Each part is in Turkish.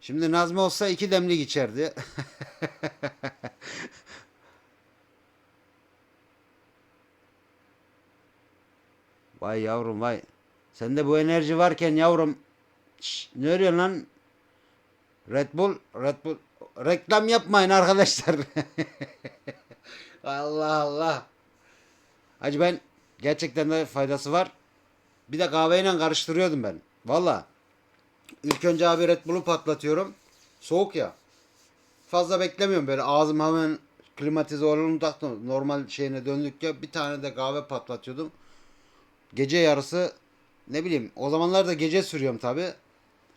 Şimdi Nazmi olsa iki demlik içerdi. vay yavrum vay. Sende bu enerji varken yavrum. Şş, ne arıyorsun lan? Red Bull, Red Bull. Reklam yapmayın arkadaşlar. Allah Allah. Hacı ben gerçekten de faydası var. Bir de kahveyle karıştırıyordum ben. Valla. İlk önce abi Red Bull'u patlatıyorum. Soğuk ya. Fazla beklemiyorum böyle ağzım hemen klimatize olanı taktım. Normal şeyine döndük ya bir tane de kahve patlatıyordum. Gece yarısı ne bileyim o zamanlar da gece sürüyorum tabi.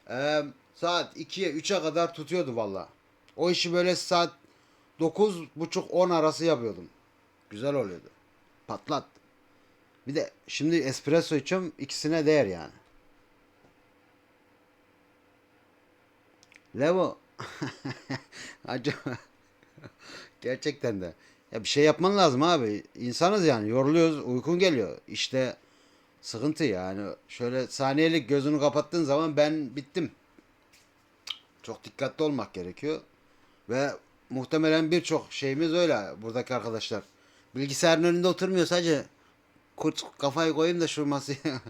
Ee, saat 2'ye 3'e kadar tutuyordu valla. O işi böyle saat 9.30-10 arası yapıyordum. Güzel oluyordu. Patlat. Bir de şimdi espresso içiyorum ikisine değer yani. Levo. Acaba gerçekten de. Ya bir şey yapman lazım abi. İnsanız yani yoruluyoruz, uykun geliyor. İşte sıkıntı yani. Şöyle saniyelik gözünü kapattığın zaman ben bittim. Çok dikkatli olmak gerekiyor. Ve muhtemelen birçok şeyimiz öyle buradaki arkadaşlar. Bilgisayarın önünde oturmuyor sadece kurt kafayı koyayım da şu masaya.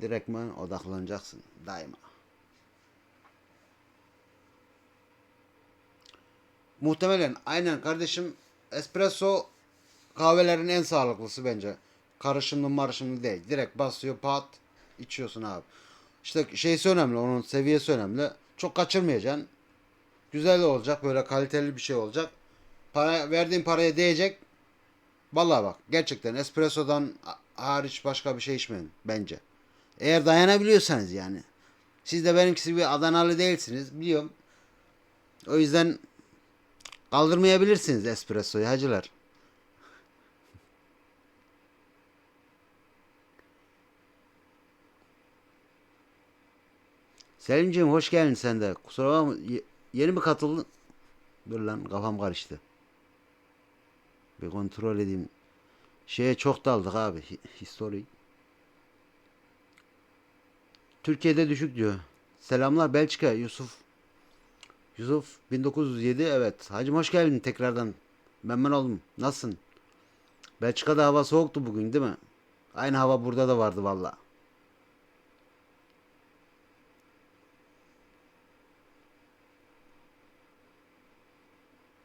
Direktman odaklanacaksın daima. Muhtemelen aynen kardeşim espresso kahvelerin en sağlıklısı bence. Karışımlı marışımlı değil. Direkt basıyor pat içiyorsun abi. İşte şeysi önemli onun seviyesi önemli. Çok kaçırmayacaksın. Güzel olacak böyle kaliteli bir şey olacak. Para, verdiğin paraya değecek. Vallahi bak gerçekten espressodan hariç başka bir şey içmeyin bence. Eğer dayanabiliyorsanız yani. Siz de benimkisi bir Adanalı değilsiniz biliyorum. O yüzden kaldırmayabilirsiniz espressoyu hacılar. Selimciğim hoş geldin sen de. Kusura bakma ye- yeni mi katıldın? Dur lan kafam karıştı. Bir kontrol edeyim. Şeye çok daldık abi. hi- History. Türkiye'de düşük diyor. Selamlar Belçika Yusuf. Yusuf 1907 evet. Hacım hoş geldin tekrardan. Memnun oldum. Nasılsın? Belçika'da hava soğuktu bugün değil mi? Aynı hava burada da vardı valla.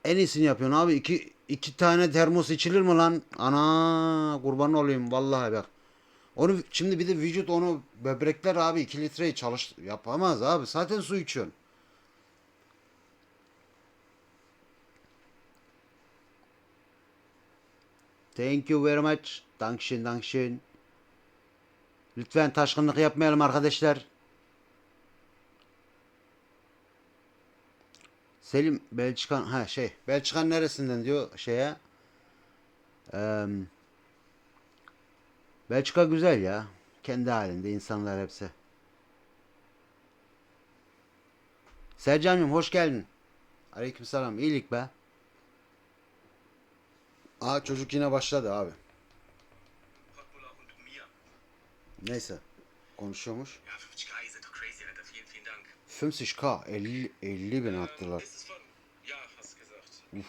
En iyisini yapıyorsun abi. İki, iki tane termos içilir mi lan? Ana kurban olayım vallahi bak. Onu şimdi bir de vücut onu böbrekler abi 2 litreyi çalış yapamaz abi. Zaten su içiyorsun. Thank you very much. Dankeschön, dankeschön. Lütfen taşkınlık yapmayalım arkadaşlar. Selim Belçika ha şey Belçika'nın neresinden diyor şeye. Eee Belçika güzel ya. Kendi halinde insanlar hepsi. Sercan'cığım hoş geldin. Aleykümselam. İyilik be. Aa çocuk yine başladı abi. Neyse. Konuşuyormuş. Ja, 50k, ihr seid doch crazy, Alter. Vielen, vielen Dank. 50k 50, 50 bin attılar. Hier.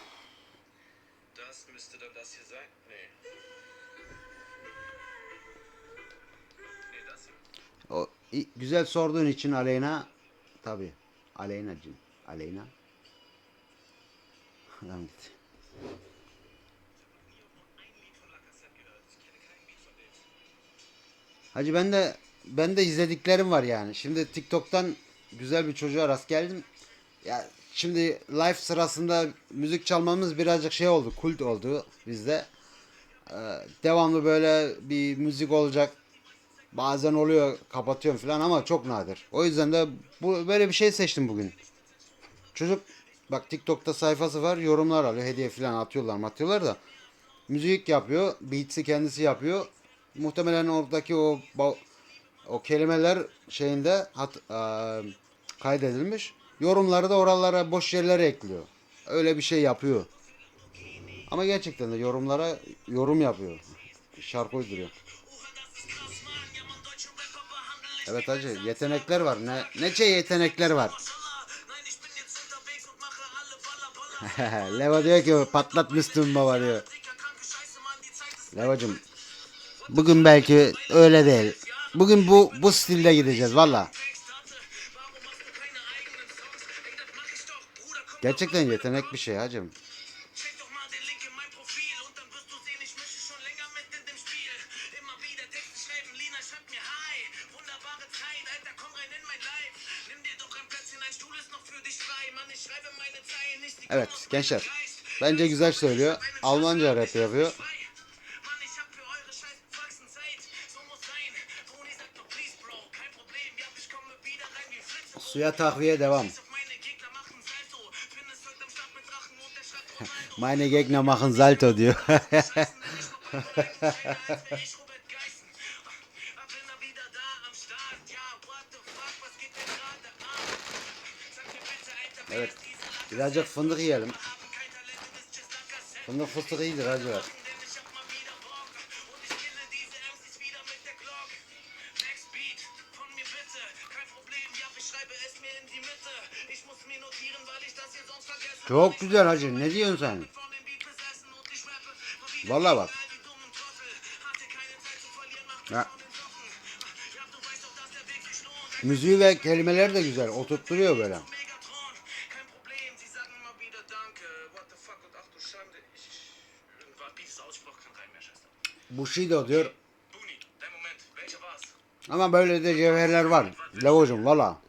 O, güzel sorduğun için Aleyna tabi Aleyna'cığım Aleyna Adam gitti. Hacı ben de ben de izlediklerim var yani. Şimdi TikTok'tan güzel bir çocuğa rast geldim. Ya şimdi live sırasında müzik çalmamız birazcık şey oldu, kult oldu bizde. Ee, devamlı böyle bir müzik olacak. Bazen oluyor, kapatıyorum falan ama çok nadir. O yüzden de bu böyle bir şey seçtim bugün. Çocuk bak TikTok'ta sayfası var, yorumlar alıyor, hediye falan atıyorlar, atıyorlar da müzik yapıyor, beats'i kendisi yapıyor. Muhtemelen oradaki o o kelimeler şeyinde hat, eee, kaydedilmiş. Yorumları da oralara boş yerlere ekliyor. Öyle bir şey yapıyor. Ama gerçekten de yorumlara yorum yapıyor. Şarkı uyduruyor. Evet hacı yetenekler var. Ne ne şey yetenekler var. Leva diyor ki patlat Müslüm baba diyor. Levacım bugün belki öyle değil. Bugün bu bu stilde gideceğiz valla. Gerçekten yetenek bir şey hacım. Check doch mal den Link in mein Profil der schreibt Ronaldo. Meine Gegner machen Salto diyor. evet. Birazcık fındık yiyelim. Fındık fıstık iyidir hacılar. Çok güzel hacı. Ne diyorsun sen? Vallahi bak. Ya. Müziği ve kelimeleri de güzel. Oturtturuyor böyle. Mehr, Schwester. Bushido diyor. Ama böyle de cevherler var. Lavocum valla.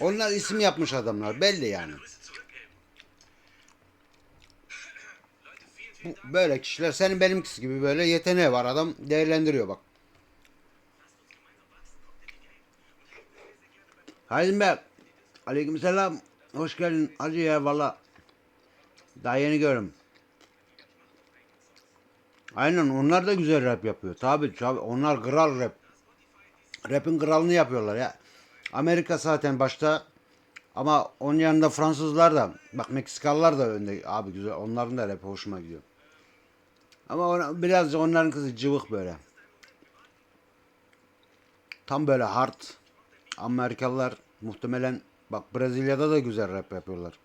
Onlar isim yapmış adamlar. Belli yani. Böyle kişiler senin benimkisi gibi böyle yeteneği var. Adam değerlendiriyor bak. Halim Bey. Aleykümselam. Hoş geldin. Hacı ya valla. Daha yeni görüm. Aynen onlar da güzel rap yapıyor. Tabi tabi onlar kral rap. Rap'in kralını yapıyorlar ya. Amerika zaten başta ama onun yanında Fransızlar da bak Meksikalılar da önde abi güzel onların da rap hoşuma gidiyor. Ama ona, biraz onların kızı cıvık böyle. Tam böyle hard. Amerikalılar muhtemelen bak Brezilya'da da güzel rap yapıyorlar.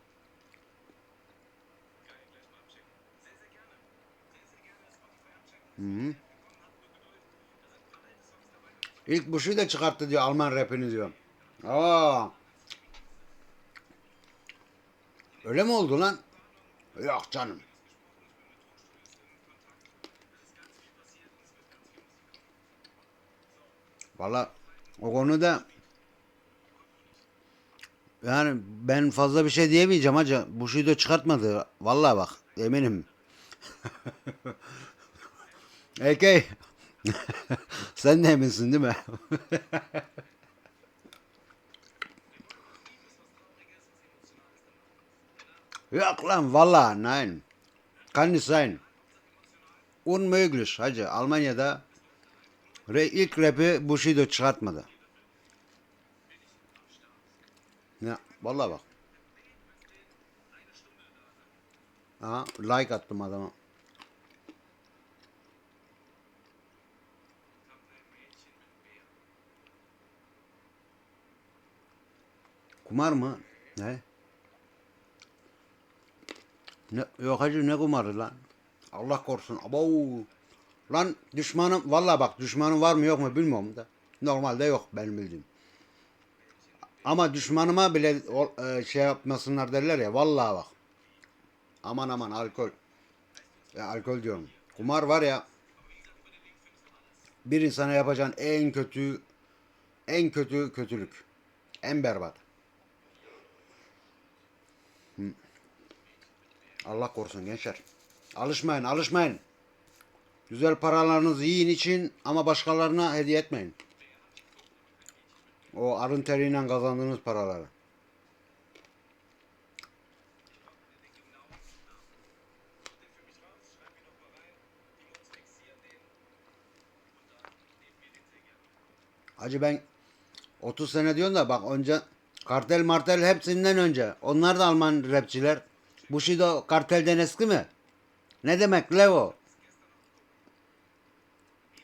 Hı -hı. İlk Bush'u da çıkarttı diyor Alman rapini diyor. Aa. Öyle mi oldu lan? Yok canım. Valla o konuda yani ben fazla bir şey diyemeyeceğim hacı. Bu da çıkartmadı. Vallahi bak eminim. Ekey. Sen de eminsin değil mi? Yok lan vallahi nein. Kann nicht sein. Unmöglich hacı. Almanya'da re ilk rapi Bushido çıkartmadı. Ya vallahi bak. Aha like attım adama. Kumar mı? Ne? Ne yok hacı ne kumarı lan? Allah korusun. Abo. Lan düşmanım vallahi bak düşmanım var mı yok mu bilmiyorum da. Normalde yok benim bildiğim. Ama düşmanıma bile e, şey yapmasınlar derler ya vallahi bak. Aman aman alkol. Ya alkol diyorum. Kumar var ya. Bir insana yapacağın en kötü en kötü kötülük. En berbat. Allah korusun gençler. Alışmayın, alışmayın. Güzel paralarınızı yiyin için ama başkalarına hediye etmeyin. O arın teriyle kazandığınız paraları. Hacı ben 30 sene diyorsun da bak önce kartel martel hepsinden önce. Onlar da Alman rapçiler. Bushido kartelden eski mi? Ne demek Levo?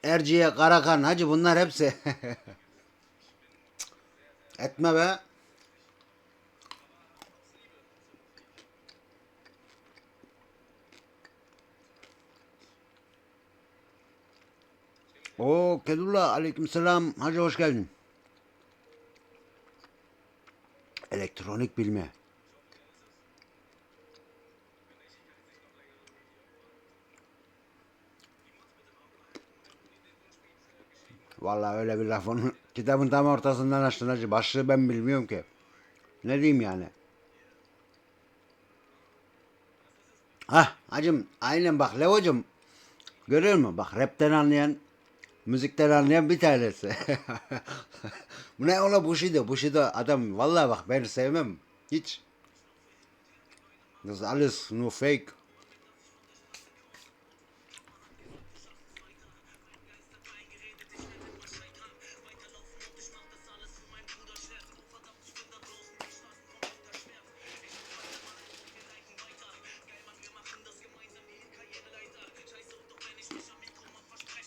Erciye, Karakan hacı bunlar hepsi. Etme be. Oo Kedullah aleykümselam. Hacı hoş geldin. Elektronik bilme. Vallahi öyle bir laf onu kitabın tam ortasından açtın hacı. Başlığı ben bilmiyorum ki. Ne diyeyim yani? Hah hacım aynen bak Levo'cum görüyor musun? Bak rapten anlayan müzikten anlayan bir tanesi. Bu ne ola Bushido? Bushido adam vallahi bak ben sevmem. Hiç. Das alles nur fake.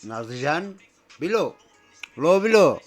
Nazlıcan, Bilo, Lo Bilo.